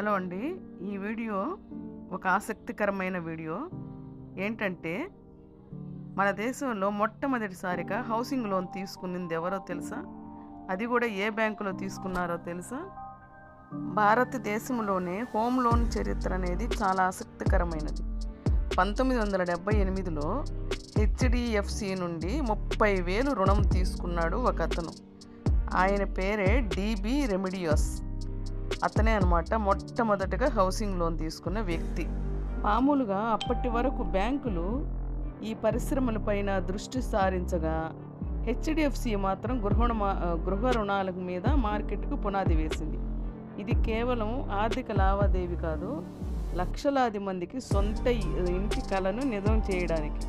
Hello అండి. ఈ video ఒక ఆసక్తికరమైన వీడియో. ఏంటంటే మన దేశంలో మొట్టమొదటిసారిగా హౌసింగ్ లోన్ తీసుకున్నది ఎవరో తెలుసా? అది కూడా ఏ బ్యాంకులో తీసుకున్నారో తెలుసా? భారతదేశంలోనే హోమ్ లోన్ చరిత్ర అనేది చాలా ఆసక్తికరమైనది. పంతొమ్మిది వందల డెబ్బై ఎనిమిదిలో హెచ్డిఎఫ్సి నుండి ముప్పై వేలు రుణం తీసుకున్నాడు ఒక అతను ఆయన పేరే డిబి రెమిడియోస్. అతనే అనమాట మొట్టమొదటిగా హౌసింగ్ లోన్ తీసుకున్న వ్యక్తి. మామూలుగా అప్పటి వరకు బ్యాంకులు ఈ పరిశ్రమలపైన దృష్టి సారించగా హెచ్డిఎఫ్సి మాత్రం గృహ గృహ రుణాల మీద మార్కెట్కు పునాది వేసింది. ఇది కేవలం ఆర్థిక లావాదేవీ కాదు లక్షలాది మందికి సొంత ఇంటి కలను నిజం చేయడానికి.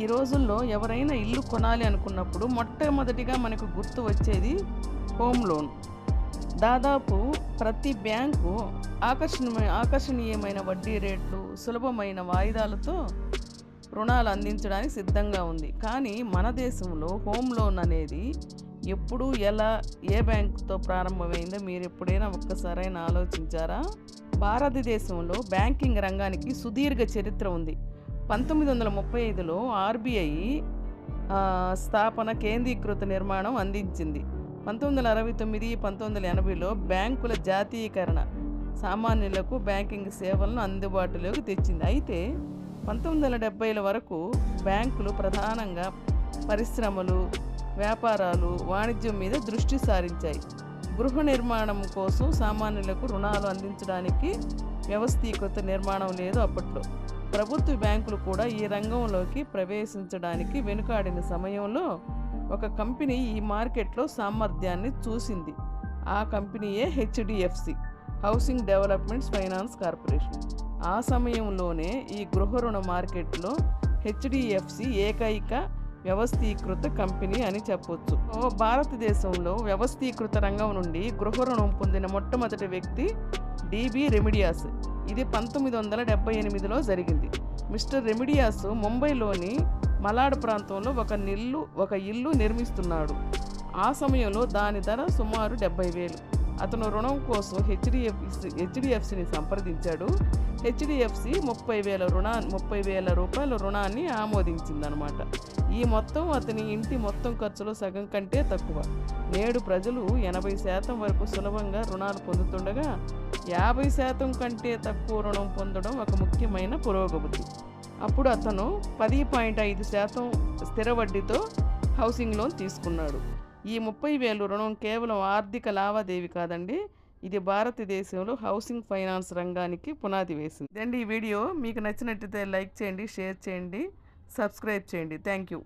ఈ రోజుల్లో ఎవరైనా ఇల్లు కొనాలి అనుకున్నప్పుడు మొట్టమొదటిగా మనకు గుర్తు వచ్చేది హోమ్ లోన్. దాదాపు ప్రతి బ్యాంకు ఆకర్షణీయ ఆకర్షణీయమైన వడ్డీ రేట్లు సులభమైన వాయిదాలతో రుణాలు అందించడానికి సిద్ధంగా ఉంది. కానీ మన దేశంలో హోమ్ లోన్ అనేది ఎప్పుడు ఎలా ఏ బ్యాంకుతో ప్రారంభమైందో మీరు ఎప్పుడైనా ఒక్కసారైనా ఆలోచించారా? భారతదేశంలో బ్యాంకింగ్ రంగానికి సుదీర్ఘ చరిత్ర ఉంది. పంతొమ్మిది వందల ముప్పై ఐదులో ఆర్బీఐ స్థాపన కేంద్రీకృత నిర్మాణం అందించింది. పంతొమ్మిది వందల అరవై తొమ్మిది పంతొమ్మిది వందల ఎనభైలో బ్యాంకుల జాతీయకరణ సామాన్యులకు బ్యాంకింగ్ సేవలను అందుబాటులోకి తెచ్చింది. అయితే పంతొమ్మిది వందల డెబ్బైల వరకు బ్యాంకులు ప్రధానంగా పరిశ్రమలు వ్యాపారాలు వాణిజ్యం మీద దృష్టి సారించాయి. గృహ నిర్మాణం కోసం సామాన్యులకు రుణాలు అందించడానికి వ్యవస్థీకృత నిర్మాణం లేదు అప్పట్లో. ప్రభుత్వ బ్యాంకులు కూడా ఈ రంగంలోకి ప్రవేశించడానికి వెనుకాడిన సమయంలో ఒక కంపెనీ ఈ మార్కెట్లో సామర్థ్యాన్ని చూసింది. ఆ కంపెనీయే HDFC housing developments finance corporation. ఆ సమయంలోనే ఈ గృహ రుణ మార్కెట్లో హెచ్డిఎఫ్సి ఏకైక వ్యవస్థీకృత కంపెనీ అని చెప్పొచ్చు. భారతదేశంలో వ్యవస్థీకృత రంగం నుండి గృహ రుణం పొందిన మొట్టమొదటి వ్యక్తి డిబి రెమిడియాస్. ఇది పంతొమ్మిది వందల డెబ్బై ఎనిమిదిలో జరిగింది. మిస్టర్ రెమిడియాస్ ముంబైలోని మలాడ్ ప్రాంతంలో ఒక నిల్లు ఒక ఇల్లు నిర్మిస్తున్నాడు. ఆ సమయంలో దాని ధర సుమారు డెబ్బై వేలు. అతను రుణం కోసం హెచ్డిఎఫ్సి హెచ్డిఎఫ్సిని సంప్రదించాడు. హెచ్డిఎఫ్సి ముప్పై వేల రుణా ముప్పై వేల రూపాయల రుణాన్ని ఆమోదించిందనమాట. ఈ మొత్తం అతని ఇంటి మొత్తం ఖర్చులో సగం కంటే తక్కువ. నేడు ప్రజలు ఎనభై శాతం వరకు సులభంగా రుణాలు పొందుతుండగా యాభై శాతం కంటే తక్కువ రుణం పొందడం ఒక ముఖ్యమైన పురోగతి. అప్పుడు అతను పది పాయింట్ ఐదు శాతం స్థిర వడ్డీతో హౌసింగ్ లోన్ తీసుకున్నాడు. ఈ ముప్పై వేలు రుణం కేవలం ఆర్థిక లావాదేవీ కాదండి ఇది భారతదేశంలో హౌసింగ్ ఫైనాన్స్ రంగానికి పునాది వేసింది. అండి ఈ వీడియో. మీకు నచ్చినట్టయితే లైక్ చేయండి షేర్ చేయండి సబ్స్క్రైబ్ చేయండి. Thank you.